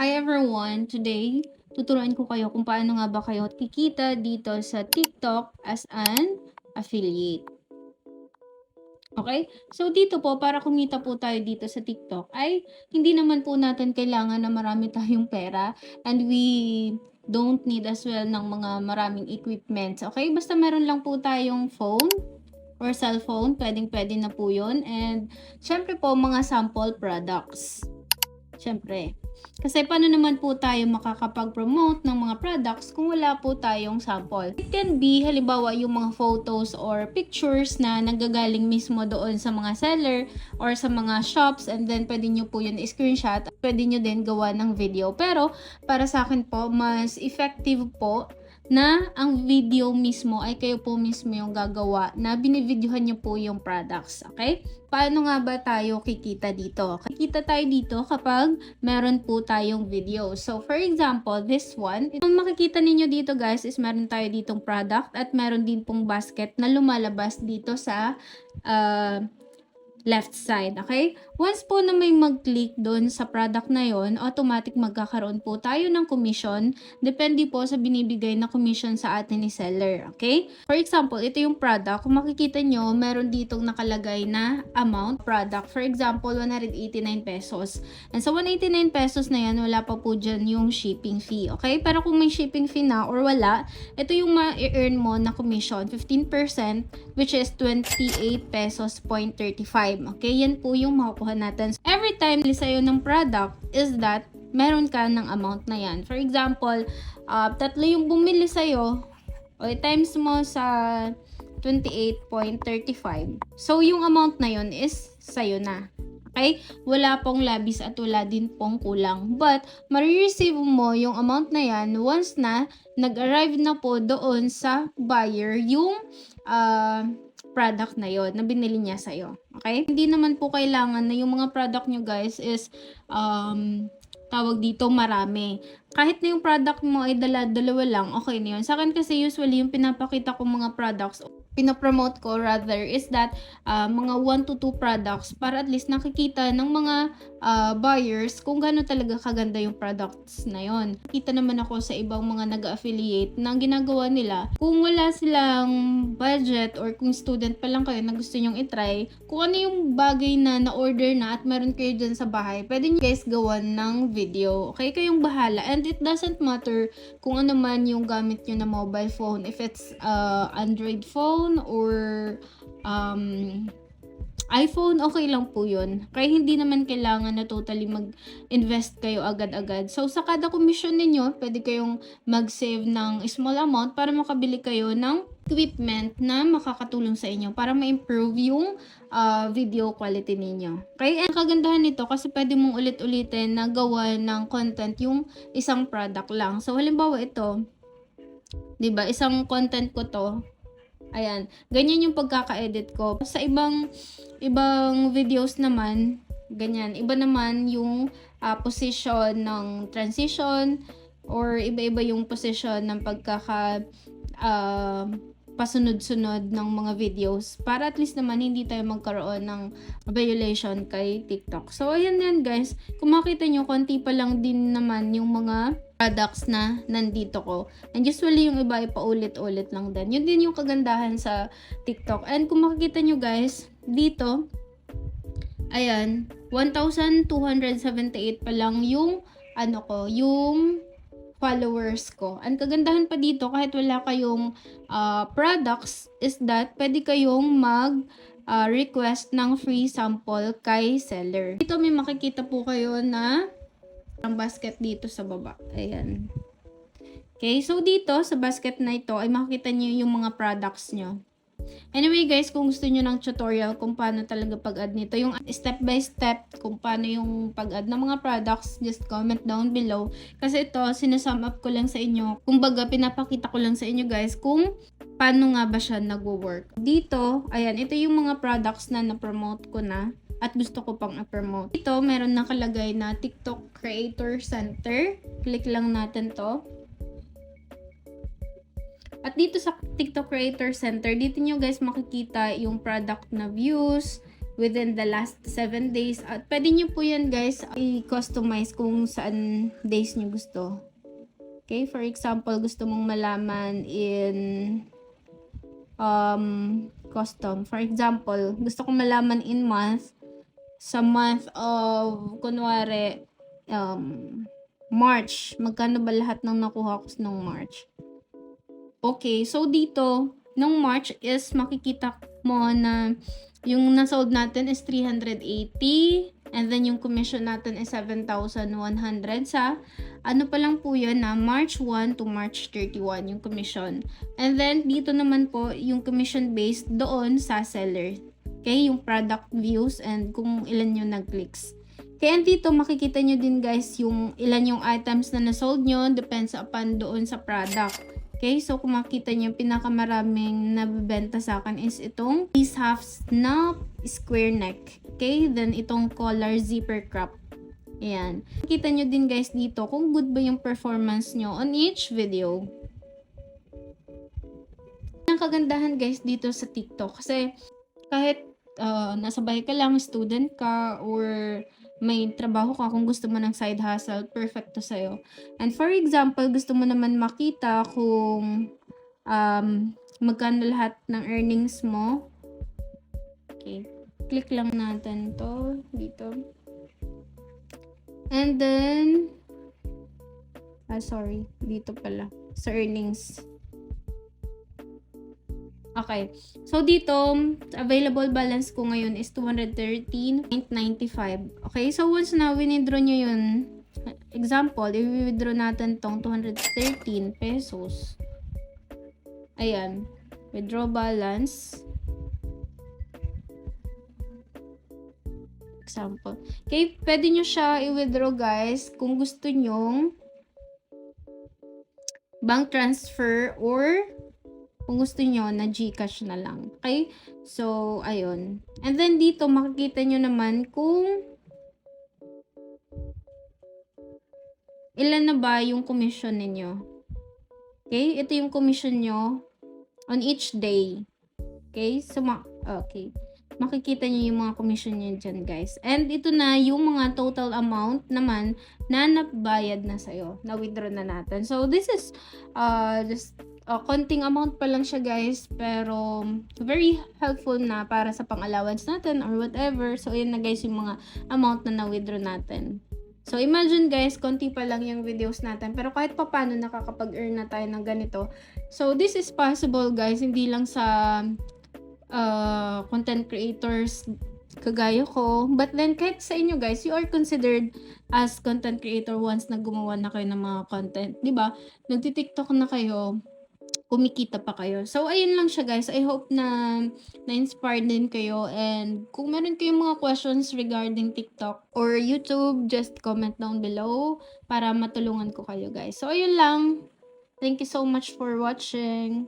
Hi everyone! Today, tuturuan ko kayo kung paano nga ba kayo kikita dito sa TikTok as an affiliate. Okay? So, dito po, para kumita po tayo dito sa TikTok, ay hindi naman po natin kailangan na marami tayong pera and we don't need as well ng mga maraming equipment. Okay? Basta meron lang po tayong phone or cellphone, pwedeng-pwede na po yun. And, syempre po, mga sample products. Syempre. Kasi paano naman po tayo makakapag-promote ng mga products kung wala po tayong sample? It can be, halimbawa, yung mga photos or pictures na nanggagaling mismo doon sa mga seller or sa mga shops and then pwede nyo po yun screenshot. Pwede nyo din gawa ng video. Pero, para sa akin po, mas effective po na ang video mismo ay kayo po mismo yung gagawa na binivideohan nyo po yung products. Okay? Paano nga ba tayo kikita dito? Kikita tayo dito kapag meron po tayong video. So, for example, this one, kung makikita ninyo dito guys is meron tayo ditong product at meron din pong basket na lumalabas dito sa uh, left side, okay? Once po na may mag-click doon sa product na yon, automatic magkakaroon po tayo ng commission, depende po sa binibigay na commission sa atin ni seller, okay? For example, ito yung product, kung makikita nyo, meron ditong nakalagay na amount product. For example, 189 pesos. And sa 189 pesos na yan, wala pa po dyan yung shipping fee, okay? Pero kung may shipping fee na or wala, ito yung ma-earn mo na commission, 15%, which is 28 pesos 0.35 Okay, yan po yung makukuha natin. Every time li sa'yo ng product is that meron ka ng amount na yan. For example, uh, tatlo yung bumili sa'yo, o times mo sa 28.35. So, yung amount na yon is sa'yo na. Okay? Wala pong labis at wala din pong kulang. But, marireceive mo yung amount na yan once na nag-arrive na po doon sa buyer yung uh, product na yon na binili niya sa'yo. Okay? Hindi naman po kailangan na yung mga product nyo guys is um, tawag dito marami. Kahit na yung product mo ay dala-dalawa lang, okay na yun. Sa akin kasi usually yung pinapakita ko mga products pinopromote ko rather is that uh, mga 1 to 2 products para at least nakikita ng mga uh, buyers kung gaano talaga kaganda yung products na yon. Kita naman ako sa ibang mga nag-affiliate na ginagawa nila. Kung wala silang budget or kung student pa lang kayo na gusto nyong itry, kung ano yung bagay na na-order na at meron kayo dyan sa bahay, pwede nyo guys gawan ng video. Okay, kayong bahala. And it doesn't matter kung ano man yung gamit nyo na mobile phone. If it's uh, Android phone, phone or um, iPhone, okay lang po yun. Kaya hindi naman kailangan na totally mag-invest kayo agad-agad. So, sa kada commission ninyo, pwede kayong mag-save ng small amount para makabili kayo ng equipment na makakatulong sa inyo para ma-improve yung uh, video quality ninyo. Kaya ang kagandahan nito kasi pwede mong ulit-ulitin na gawa ng content yung isang product lang. So, halimbawa ito, 'di ba? Isang content ko to, Ayan, ganyan yung pagkaka-edit ko. Sa ibang ibang videos naman, ganyan. Iba naman yung uh, position ng transition or iba-iba yung position ng pagkaka uh, pasunod-sunod ng mga videos para at least naman hindi tayo magkaroon ng violation kay TikTok. So, ayan yan guys. Kung makita nyo, konti pa lang din naman yung mga products na nandito ko. And usually yung iba ay paulit-ulit lang din. Yun din yung kagandahan sa TikTok. And kung makikita nyo guys, dito, ayan, 1,278 pa lang yung ano ko, yung followers ko. Ang kagandahan pa dito, kahit wala kayong uh, products, is that pwede kayong mag uh, request ng free sample kay seller. Dito may makikita po kayo na ang basket dito sa baba. Ayan. Okay, so dito sa basket na ito ay makikita niyo yung mga products nyo. Anyway guys, kung gusto niyo ng tutorial kung paano talaga pag-add nito, yung step by step kung paano yung pag-add ng mga products, just comment down below. Kasi ito, sinasum up ko lang sa inyo. Kung baga, pinapakita ko lang sa inyo guys kung paano nga ba siya nagwo-work. Dito, ayan, ito yung mga products na na-promote ko na at gusto ko pang i-promote. Ito, meron nakalagay na TikTok Creator Center. Click lang natin to. At dito sa TikTok Creator Center, dito nyo guys makikita yung product na views, within the last 7 days. At pwede nyo po yan guys i-customize kung saan days nyo gusto. Okay, for example, gusto mong malaman in um, custom. For example, gusto kong malaman in month, sa month of, kunwari, um, March, magkano ba lahat ng nakuha ko nung March? Okay, so dito, nung March is makikita mo na yung nasold natin is 380 and then yung commission natin is 7,100 sa ano pa lang po yun na March 1 to March 31 yung commission. And then dito naman po yung commission based doon sa seller. Okay, yung product views and kung ilan yung nag-clicks. Kaya dito makikita nyo din guys yung ilan yung items na nasold nyo depends upon doon sa product. Okay, so kung makita nyo, pinakamaraming nabibenta sa akin is itong these halves na square neck. Okay, then itong collar zipper crop. Ayan. Kita nyo din guys dito kung good ba yung performance nyo on each video. Ang kagandahan guys dito sa TikTok kasi kahit uh, nasa bahay ka lang, student ka, or may trabaho ka, kung gusto mo ng side hustle, perfect to sa'yo. And for example, gusto mo naman makita kung um, magkano lahat ng earnings mo. Okay. Click lang natin to dito. And then, ah, sorry, dito pala, sa earnings. Okay. So, dito, available balance ko ngayon is 213.95. Okay. So, once na winidraw nyo yun, example, i-withdraw natin tong 213 pesos. Ayan. Withdraw balance. Example. Okay. Pwede nyo siya i-withdraw, guys, kung gusto nyong bank transfer or kung gusto nyo, na Gcash na lang. Okay? So, ayun. And then, dito, makikita nyo naman kung ilan na ba yung commission ninyo. Okay? Ito yung commission nyo on each day. Okay? So, ma okay. Makikita nyo yung mga commission nyo dyan, guys. And ito na yung mga total amount naman na nabayad na sa'yo. Na-withdraw na natin. So, this is uh, just uh, konting amount pa lang siya guys pero very helpful na para sa pang-allowance natin or whatever so yun na guys yung mga amount na na-withdraw natin so imagine guys konti pa lang yung videos natin pero kahit pa paano nakakapag-earn na tayo ng ganito so this is possible guys hindi lang sa uh, content creators kagaya ko. But then, kahit sa inyo guys, you are considered as content creator once na gumawa na kayo ng mga content. ba diba? Nagtitiktok na kayo, kumikita pa kayo. So, ayun lang siya guys. I hope na na-inspire din kayo. And kung meron kayong mga questions regarding TikTok or YouTube, just comment down below para matulungan ko kayo guys. So, ayun lang. Thank you so much for watching.